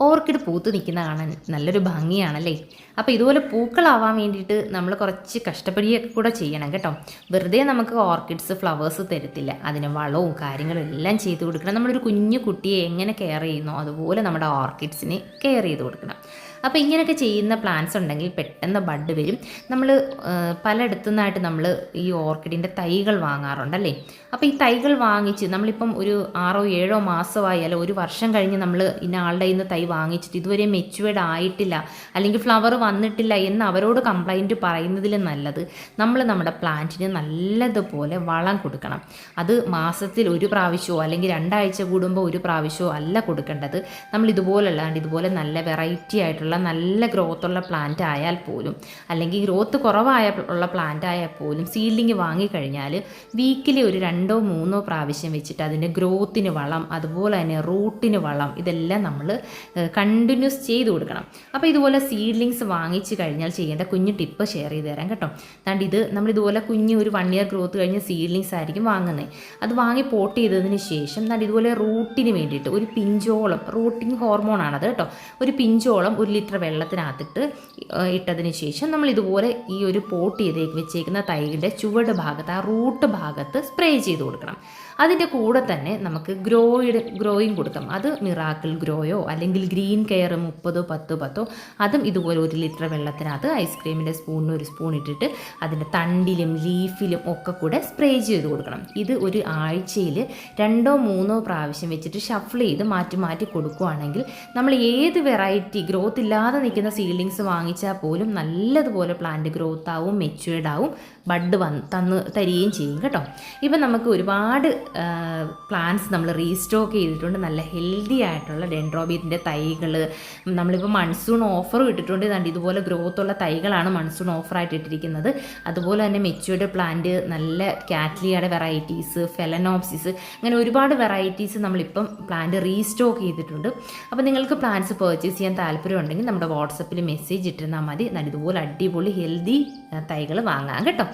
Orchid പൂത്ത് നിൽക്കുന്ന കാണാൻ നല്ലൊരു ഭംഗിയാണല്ലേ? അപ്പോൾ ഇതുപോലെ പൂക്കളാവാൻ വേണ്ടിയിട്ട് നമ്മൾ കുറച്ച് കഷ്ടപ്പെടുകയൊക്കെ കൂടെ ചെയ്യണം കേട്ടോ. വെറുതെ നമുക്ക് ഓർക്കിഡ്സ് ഫ്ലവേഴ്സ് തരത്തില്ല. അതിന് വളവും കാര്യങ്ങളും എല്ലാം ചെയ്ത് കൊടുക്കണം. നമ്മളൊരു കുഞ്ഞു കുട്ടിയെ എങ്ങനെ കെയർ ചെയ്യുന്നോ അതുപോലെ നമ്മുടെ ഓർക്കിഡ്സിനെ കെയർ ചെയ്ത് കൊടുക്കണം. അപ്പോൾ ഇങ്ങനെയൊക്കെ ചെയ്യുന്ന പ്ലാന്റ്സ് ഉണ്ടെങ്കിൽ പെട്ടെന്ന് ബഡ് വരും. നമ്മൾ പലയിടത്തു നിന്നായിട്ട് നമ്മൾ ഈ ഓർക്കിഡിന്റെ തൈകൾ വാങ്ങാറുണ്ടല്ലേ അപ്പോൾ ഈ തൈകൾ വാങ്ങിച്ച് നമ്മളിപ്പം ഒരു ആറോ ഏഴോ മാസമായി അല്ല ഒരു വർഷം കഴിഞ്ഞ് നമ്മൾ ഇന്ന ആളുടെ ഇന്ന് തൈ വാങ്ങിച്ചിട്ട് ഇതുവരെ മെച്ചുവേർഡ് ആയിട്ടില്ല അല്ലെങ്കിൽ ഫ്ലവർ വന്നിട്ടില്ല എന്ന് അവരോട് കംപ്ലൈന്റ് പറയുന്നതിലും നല്ലത് നമ്മൾ നമ്മുടെ പ്ലാന്റിന് നല്ലതുപോലെ വളം കൊടുക്കണം. അത് മാസത്തിൽ ഒരു പ്രാവശ്യമോ അല്ലെങ്കിൽ രണ്ടാഴ്ച കൂടുമ്പോൾ ഒരു പ്രാവശ്യമോ അല്ല കൊടുക്കേണ്ടത്. നമ്മൾ ഇതുപോലെ അല്ലാണ്ട് ഇതുപോലെ നല്ല വെറൈറ്റി ആയിട്ടുള്ള നല്ല ഗ്രോത്ത് ഉള്ള പ്ലാന്റ് ആയാൽ പോലും അല്ലെങ്കിൽ ഗ്രോത്ത് കുറവായ ഉള്ള പ്ലാന്റ് ആയാൽ പോലും സീഡ്ലിങ് വാങ്ങിക്കഴിഞ്ഞാൽ വീക്കിലി ഒരു രണ്ടോ മൂന്നോ പ്രാവശ്യം വെച്ചിട്ട് അതിന്റെ ഗ്രോത്തിന് വളം അതുപോലെ തന്നെ റൂട്ടിന് വളം ഇതെല്ലാം നമ്മൾ കണ്ടിന്യൂസ് ചെയ്ത് കൊടുക്കണം. അപ്പോൾ ഇതുപോലെ സീഡ്ലിങ്സ് വാങ്ങിച്ച് കഴിഞ്ഞാൽ ചെയ്യേണ്ട കുഞ്ഞു ടിപ്പ് ഷെയർ ചെയ്ത് തരാം കേട്ടോ. അതുകൊണ്ട് ഇത് നമ്മൾ ഇതുപോലെ കുഞ്ഞ് ഒരു വൺ ഇയർ ഗ്രോത്ത് കഴിഞ്ഞ് സീഡ്ലിങ്സ് ആയിരിക്കും വാങ്ങുന്നത് അത് വാങ്ങി പോട്ട് ചെയ്തതിന് ശേഷം എന്നാൽ ഇതുപോലെ റൂട്ടിന് വേണ്ടിയിട്ട് ഒരു പിഞ്ചോളം റൂട്ടിങ് ഹോർമോണാണത് കേട്ടോ. ഒരു പിഞ്ചോളം ഒരു ലിറ്റർ വെള്ളത്തിനകത്തിട്ട് ഇട്ടതിന് ശേഷം നമ്മൾ ഇതുപോലെ ഈ ഒരു പോട്ട് ചെയ്ത് വെച്ചേക്കുന്ന തൈകളുടെ ചുവട് ഭാഗത്ത് ആ റൂട്ട് ഭാഗത്ത് സ്പ്രേ ചെയ്ത് കൊടുക്കണം. അതിന്റെ കൂടെ തന്നെ നമുക്ക് ഗ്രോയിഡ് ഗ്രോയിങ് കൊടുക്കാം. അത് മിറാക്കിൾ ഗ്രോയോ അല്ലെങ്കിൽ ഗ്രീൻ കെയർ മുപ്പതോ പത്തോ പത്തോ അതും ഇതുപോലെ ഒരു ലിറ്റർ വെള്ളത്തിനകത്ത് ഐസ്ക്രീമിന്റെ സ്പൂണിന് ഒരു സ്പൂൺ ഇട്ടിട്ട് അതിന്റെ തണ്ടിലും ലീഫിലും ഒക്കെ കൂടെ സ്പ്രേ ചെയ്ത് കൊടുക്കണം. ഇത് ഒരു ആഴ്ചയിൽ രണ്ടോ മൂന്നോ പ്രാവശ്യം വെച്ചിട്ട് ഷഫിൾ ചെയ്ത് മാറ്റി മാറ്റി കൊടുക്കുകയാണെങ്കിൽ നമ്മൾ ഏത് വെറൈറ്റി ഗ്രോത്ത് ഇല്ലാതെ നിൽക്കുന്ന സീഡ്ലിങ്സ് വാങ്ങിച്ചാൽ പോലും നല്ലതുപോലെ പ്ലാന്റ് ഗ്രോത്ത് ആവും മെച്യൂർഡ് ആവും ബഡ് വന്ന് തന്ന് തരികയും ചെയ്യും കേട്ടോ. ഇപ്പം നമുക്ക് ഒരുപാട് പ്ലാന്റ്സ് നമ്മൾ റീസ്റ്റോക്ക് ചെയ്തിട്ടുണ്ട്. നല്ല ഹെൽത്തി ആയിട്ടുള്ള ഡെൻഡ്രോബീറ്റിന്റെ തൈകൾ നമ്മളിപ്പോൾ മൺസൂൺ ഓഫർ ഇട്ടിട്ടുണ്ട്. ഇതാണ്ട് ഇതുപോലെ ഗ്രോത്ത് ഉള്ള തൈകളാണ് മൺസൂൺ ഓഫറായിട്ട് ഇട്ടിരിക്കുന്നത്. അതുപോലെ തന്നെ മെച്യൂർഡ് പ്ലാന്റ് നല്ല കാറ്റ്ലിയുടെ വെറൈറ്റീസ് ഫെലനോപ്സിസ് അങ്ങനെ ഒരുപാട് വെറൈറ്റീസ് നമ്മളിപ്പം പ്ലാന്റ് റീസ്റ്റോക്ക് ചെയ്തിട്ടുണ്ട്. അപ്പോൾ നിങ്ങൾക്ക് പ്ലാന്റ്സ് പർച്ചേസ് ചെയ്യാൻ താല്പര്യമുണ്ടെങ്കിൽ നമ്മുടെ വാട്സപ്പിൽ മെസ്സേജ് ഇട്ടിരുന്നാൽ മതി. ഇതുപോലെ അടിപൊളി ഹെൽത്തി തൈകൾ വാങ്ങാം കേട്ടോ.